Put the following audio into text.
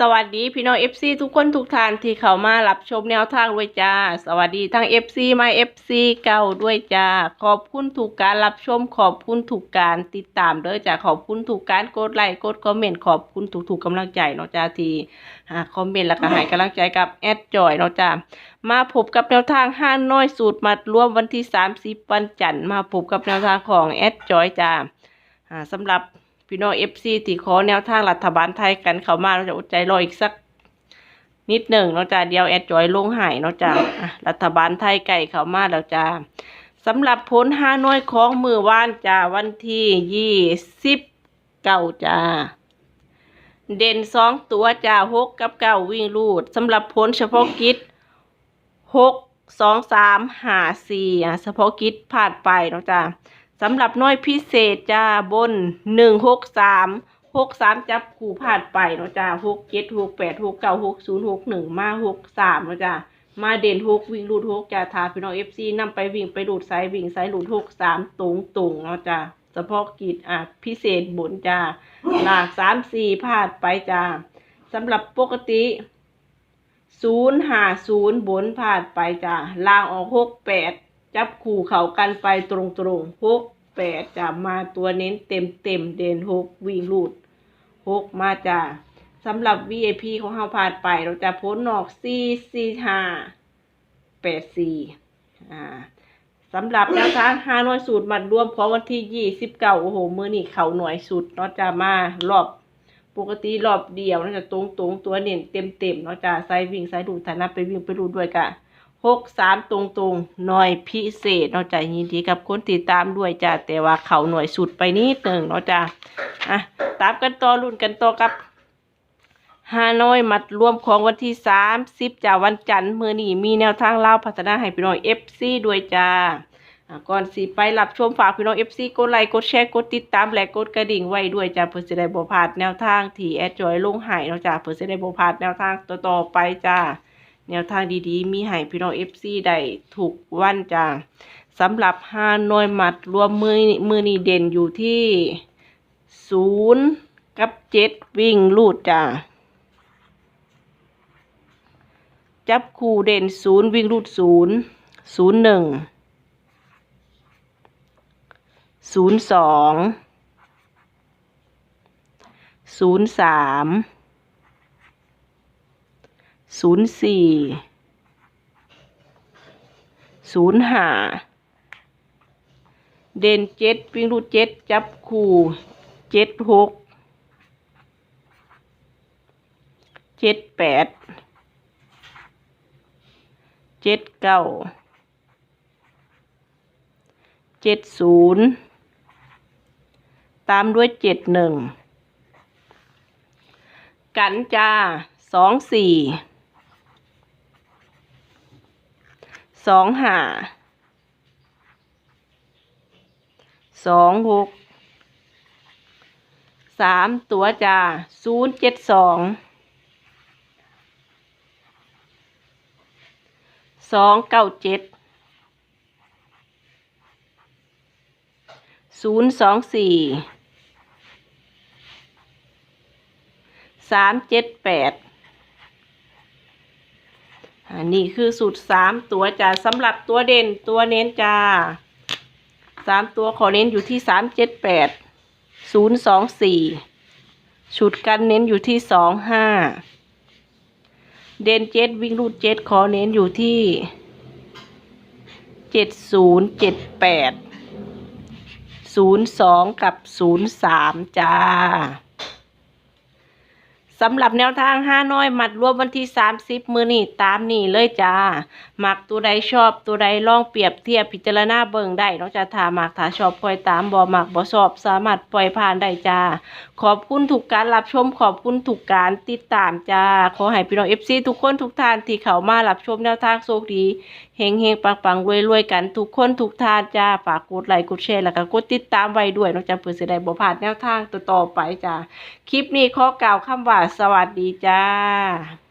สวัสดีพี่น้อง FC ทุกคนทุกท่านที่เข้ามารับชมแนวทางด้วยจ้า สวัสดีทั้ง FC มา FC เก่าด้วยจ้า ขอบคุณถูกการรับชม ขอบคุณถูกการติดตามเด้อจ้าขอบคุณถูกการกดไลค์กดคอมเมนต์ขอบคุณถูกๆกกำลังใจเนาะจ้าที่อ่าคอมเมนต์แล้วก็ให้กำลังใจกับแอดจอยเนาะจ้ามาพบกับแนวทางห้าน้อยสูตรมัดรวมวันที่30วันจันทร์มาพบกับแนวทางของแอดจอยจ้าอ่าสำหรับ พี่น้องเอฟซีที่ขอแนวทางรัฐบาลไทยกันเข้ามาเราจะอดใจรออีกสักนิดหนึ่งเนาะจ้าเดียวแอดจอยลงหายเนาะจ้ารัฐบาลไทยไก่เข้ามาแล้วจ้าสำหรับผลห้าน้อยของมือว่านจ้าวันที่ยี่สิบเก้าจ้าเด่นสองตัวจ้าหกกับเก้าวิ่งรูดสำหรับผลเฉพาะกิจหกสองสามหาสี่อะเฉพาะกิจผ่านไปเนาะจ้า สำหรับน้อยพิเศษจ้าบนหนึ่งหกสามหกสามจับขู่ผ่านไปเนาะจ้าหกเจ็ดหกแปดหกเก้าหกศูนย์หกหนึ่งมาหกสามเนาะจ้ามาเด่นหกวิ่งรูดหกจ้าทาพี่น้องเอฟซีนำไปวิ่งไปรูดสายวิ่งสายรูดหกสามตรงตรงเนาะจ้าเฉพาะกิจอะพิเศษบนจ้าหลากสามสี่พลาดไปจ้าสำหรับปกติศูนย์ห้าศูนย์บนพลาดไปจ้าลางออกหกแปด จับคู่เขากันไปตรงตรงหกแปดจะมาตัวเน้นเต็มเต็มเด่นหกวิ่งลูดหกมาจ้าสำหรับ VIP ของเราผ่านไปเราจะพ้นออกสี่สี่ห้าแปดสี่อ่าสำหรับแนวทางห้าหน่วยสูตรมัดรวมของวันที่ยี่สิบเก้าโอ้โห มือนี่เขาหน่วยสุดเนาะจะมารอบปกติรอบเดียวเนาะจะตรงตรงๆตัวเน้นเต็มเต็มเนาะจะใส่วิ่งใส่ดูดฐานะไปวิ่งไปดูดด้วยกะ หกสามตรงตรงๆหน่วยพิเศษเนาะจ้ะยินดีกับคนติดตามด้วยจ้ะแต่ว่าเขาหน่วยสุดไปนิดหนึ่งเนาะจ้ะอะตามกันต่อรุ่นกันต่อกับฮานอยมัดรวมของวันที่สามสิบจ้ะวันจันทร์มือนี้มีแนวทางเล่าพัฒนาให้พี่น้องเอฟซีด้วยจ้าก่อนสิไปรับชมฝากพี่น้องเอฟซีกดไลค์กดแชร์กดติดตามและกดกระดิ่งไว้ด้วยจ้ะเพื่อจะได้บ่พลาดแนวทางที่แอดจอยลงหายเนาะจ้ะเพื่อจะได้บ่พลาดแนวทางต่อๆไปจ้า แนวทางดีๆ มีให้พี่น้องเอฟซีได้ถูกวันจ้าสำหรับฮานอยมัดรวมมือมือนี่เด่นอยู่ที่ศูนย์กับเจ็ดวิ่งลูดจ้าจับคู่เด่นศูนย์วิ่งลูดศูนย์ศูนย์หนึ่งศูนย์สองศูนย์สาม ศูนย์สี่ศูนย์ห้าเด่นเจ็ดวิ่งรูดเจ็ดจับคู่เจ็ดหกเจ็ดแปดเจ็ดเก้าเจ็ดศูนย์ตามด้วยเจ็ดหนึ่งกันจ้าสองสี่ สองห้าสองหกสามตัวจ้าศูนย์เจ็ดสองสองเก้าเจ็ดศูนย์สองสี่สามเจ็ดแปด อันนี้คือสูตรสามตัวจ้าสำหรับตัวเด่นตัวเน้นจ้าสามตัวขอเน้นอยู่ที่สามเจ็ดแปดศูนย์สองสี่ชุดกันเน้นอยู่ที่สองห้าเด่นเจ็ดวิ่งรูดเจ็ดขอเน้นอยู่ที่เจ็ดศูนย์เจ็ดแปดศูนย์สองกับศูนย์สามจ้า สำหรับแนวทางห้าน้อยหมัดรวมวันที่ 30 มือนี่ตามนี่เลยจ้าหมักตัวใดชอบตัวใดลองเปรียบเทียบพิจารณาเบิ่งได้นอกจากถ้ามักถ้าชอบคอยตามบ่หมักบ่ชอบสามารถปล่อยผ่านได้จ้าขอบคุณทุกการรับชมขอบคุณทุกการติดตามจ้าขอให้พี่น้อง FC ทุกคนทุกท่านที่เข้ามารับชมแนวทางโชคดีเฮงเฮงปังปังรวยรวยกันทุกคนทุกท่านจ้าฝากกดไลค์กดแชร์แล้วก็กดติดตามไว้ด้วยนอกจากเพื่อสิได้บ่พลาดแนวทางต่อไปจ้าคลิปนี้ข้อกล่าวคำว่าสวัสดีจ้า